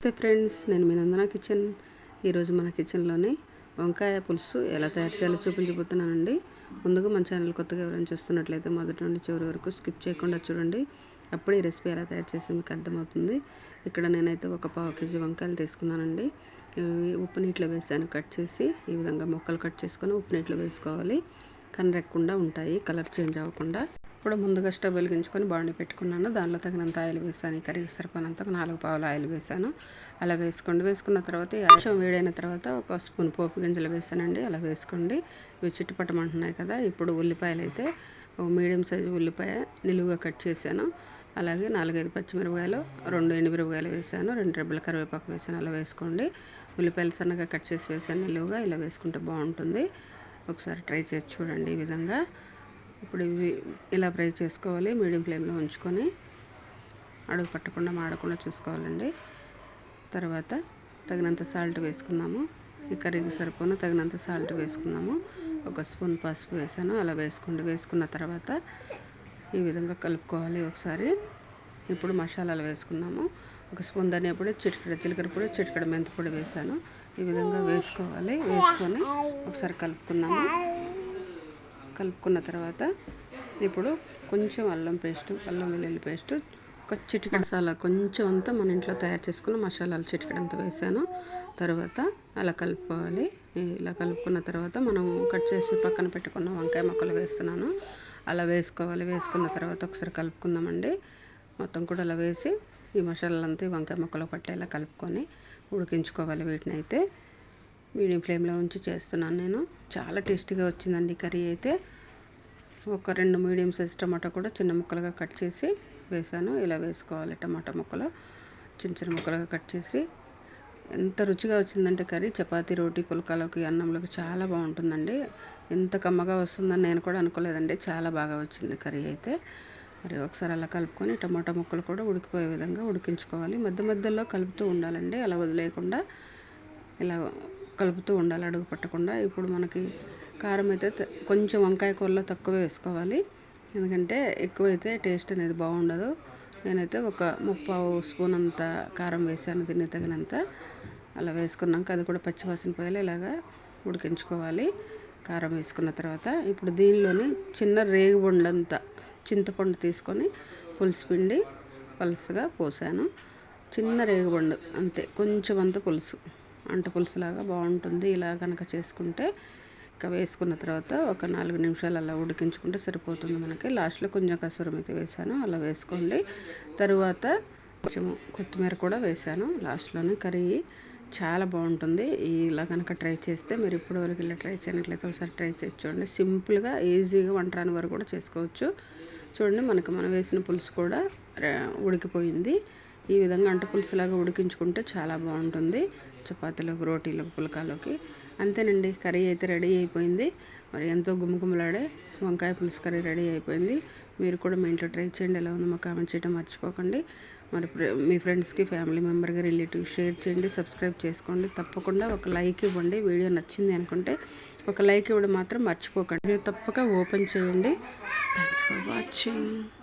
నమస్తే ఫ్రెండ్స్ నేను మీ నందన కిచెన్. ఈరోజు మన కిచెన్లోని వంకాయ పులుసు ఎలా తయారు చేయాలో చూపించబోతున్నానండి. ముందుగా మన ఛానల్ కొత్తగా ఎవరైనా చూస్తున్నట్లయితే మొదటి నుండి చివరి వరకు స్కిప్ చేయకుండా చూడండి. అప్పుడు ఈ రెసిపీ ఎలా తయారు చేసి మీకు అర్థమవుతుంది. ఇక్కడ నేనైతే ఒక పావు కేజీ వంకాయలు తీసుకున్నానండి. ఇవి ఉప్పు నీటిలో వేసాను కట్ చేసి ఈ విధంగా మొక్కలు కట్ చేసుకొని ఉప్పు నీటిలో వేసుకోవాలి. కనరెక్కకుండా ఉంటాయి కలర్ చేంజ్ అవ్వకుండా. ఇప్పుడు ముందుగా స్టవ్ వెలిగించుకొని బాండి పెట్టుకున్నాను. దానిలో తగినంత ఆయిల్ వేసాను. ఈ కర్రీకి సరిపోయినంత నాలుగు పావుల ఆయిల్ వేసాను. అలా వేసుకోండి. వేసుకున్న తర్వాత ఈ వేడైన తర్వాత ఒక స్పూన్ పోపు గింజలు వేసానండి. అలా వేసుకోండి. ఇవి చిట్టుపట్టమంటున్నాయి కదా ఇప్పుడు ఉల్లిపాయలు అయితే మీడియం సైజు ఉల్లిపాయ నిలువుగా కట్ చేశాను. అలాగే నాలుగైదు పచ్చిమిరపకాయలు రెండు ఎండుమిరపకాయలు వేసాను రెండు రెబ్బల కరివేపాకు వేసాను. అలా వేసుకోండి. ఉల్లిపాయలు సన్నగా కట్ చేసి వేసాను నిలువుగా. ఇలా వేసుకుంటే బాగుంటుంది. ఒకసారి ట్రై చేసి చూడండి ఈ విధంగా. ఇప్పుడు ఇవి ఇలా ఫ్రై చేసుకోవాలి మీడియం ఫ్లేమ్లో ఉంచుకొని అడుగు పట్టకుండా మాడకుండా చూసుకోవాలండి. తర్వాత తగినంత సాల్ట్ వేసుకున్నాము ఈ కర్రీకి సరిపోను తగినంత సాల్ట్ వేసుకున్నాము ఒక స్పూన్ పసుపు వేసాను అలా వేసుకోండి. వేసుకున్న తర్వాత ఈ విధంగా కలుపుకోవాలి ఒకసారి. ఇప్పుడు మసాలాలు వేసుకున్నాము ఒక స్పూన్ ధనియా పొడి చిటికడ జీలకర్ర పొడి చిటికడ మెంతి పొడి వేసాను. ఈ విధంగా వేసుకోవాలి. వేసుకొని ఒకసారి కలుపుకున్నాము కలుపుకున్న తర్వాత ఇప్పుడు కొంచెం అల్లం పేస్ట్ అల్లం వెల్లుల్లి పేస్ట్ ఒక చిటిక మసాలా కొంచెం అంతా మన ఇంట్లో తయారు చేసుకున్న మసాలాలు చిటికడంతా వేసాను. తర్వాత అలా కలుపుకోవాలి. ఇలా కలుపుకున్న తర్వాత మనం కట్ చేసి పక్కన పెట్టుకున్న వంకాయ మొక్కలు వేస్తున్నాను. అలా వేసుకోవాలి. వేసుకున్న తర్వాత ఒకసారి కలుపుకుందామండి. మొత్తం కూడా అలా వేసి ఈ మసాలాలంతా ఈ వంకాయ మొక్కలు పట్టేలా కలుపుకొని ఉడికించుకోవాలి వీటిని అయితే. మీడియం ఫ్లేమ్లో ఉంచి చేస్తున్నాను నేను. చాలా టేస్టీగా వచ్చిందండి కర్రీ అయితే. ఒక రెండు మీడియం సైజ్ టమాటా కూడా చిన్న ముక్కలుగా కట్ చేసి వేసాను. ఇలా వేసుకోవాలి టమాటా ముక్కలు. చిన్న చిన్న ముక్కలుగా కట్ చేసి. ఎంత రుచిగా వచ్చిందంటే కర్రీ. చపాతీ రోటీ పులకాలకి అన్నంలోకి చాలా బాగుంటుందండి. ఎంత కమ్మగా వస్తుందని నేను కూడా అనుకోలేదండి. చాలా బాగా వచ్చింది కర్రీ అయితే. మరి ఒకసారి అలా కలుపుకొని టమాటా ముక్కలు కూడా ఉడికిపోయే విధంగా ఉడికించుకోవాలి. మధ్య మధ్యలో కలుపుతూ ఉండాలండి. అలా వదిలేయకుండా ఇలా కలుపుతూ ఉండాలి అడుగు పట్టకుండా. ఇప్పుడు మనకి కారం అయితే కొంచెం వంకాయ కూరలో తక్కువ వేసుకోవాలి. ఎందుకంటే ఎక్కువైతే టేస్ట్ అనేది బాగుండదు. నేనైతే ఒక ముప్పావు స్పూన్ అంత కారం వేసాను తిని తగినంత. అలా వేసుకున్నాక అది కూడా పచ్చివాసన పోయాలి ఇలాగా ఉడికించుకోవాలి. కారం వేసుకున్న తర్వాత ఇప్పుడు దీనిలోని చిన్న రేగుబొండంత చింతపండు తీసుకొని పులుసు పిండి పలుసుగా పోసాను. చిన్న రేగుబండు అంతే కొంచెం అంత పులుసు. అంట పులుసులాగా బాగుంటుంది. ఇలా కనుక చేసుకుంటే ఇంకా వేసుకున్న తర్వాత ఒక నాలుగు నిమిషాలు అలా ఉడికించుకుంటే సరిపోతుంది మనకి. లాస్ట్లో కొంచెం కసూరం అయితే వేసాను. అలా వేసుకోండి. తరువాత కొంచెం కొత్తిమీర కూడా వేసాను. లాస్ట్లోనే కర్రీ చాలా బాగుంటుంది. ఇలా కనుక ట్రై చేస్తే మీరు ఇప్పుడు వరకు ఇలా ట్రై చేయనట్లయితే ఒకసారి ట్రై చేసి చూడండి. సింపుల్గా ఈజీగా వంట రాని వరకు కూడా చేసుకోవచ్చు. చూడండి మనకు మనం వేసిన పులుసు కూడా ఉడికిపోయింది. ఈ విధంగా అంట పులుసులాగా ఉడికించుకుంటే చాలా బాగుంటుంది. చపాతీలోకి రోటీలోకి పులకాలోకి. అంతేనండి కర్రీ అయితే రెడీ అయిపోయింది. మరి ఎంతో గుమ్మగుమ్మలాడే వంకాయ పులుసు కర్రీ రెడీ అయిపోయింది. మీరు కూడా మీ ఇంట్లో ట్రై చేయండి ఎలా ఉందో మా కామెంట్ చేయడం మర్చిపోకండి. మరి మీ ఫ్రెండ్స్కి ఫ్యామిలీ మెంబర్కి రిలేటివ్ షేర్ చేయండి సబ్స్క్రైబ్ చేసుకోండి. తప్పకుండా ఒక లైక్ ఇవ్వండి వీడియో నచ్చింది అనుకుంటే ఒక లైక్ ఇవ్వడం మాత్రం మర్చిపోకండి. తప్పక ఓపెన్ చేయండి. Thanks for watching.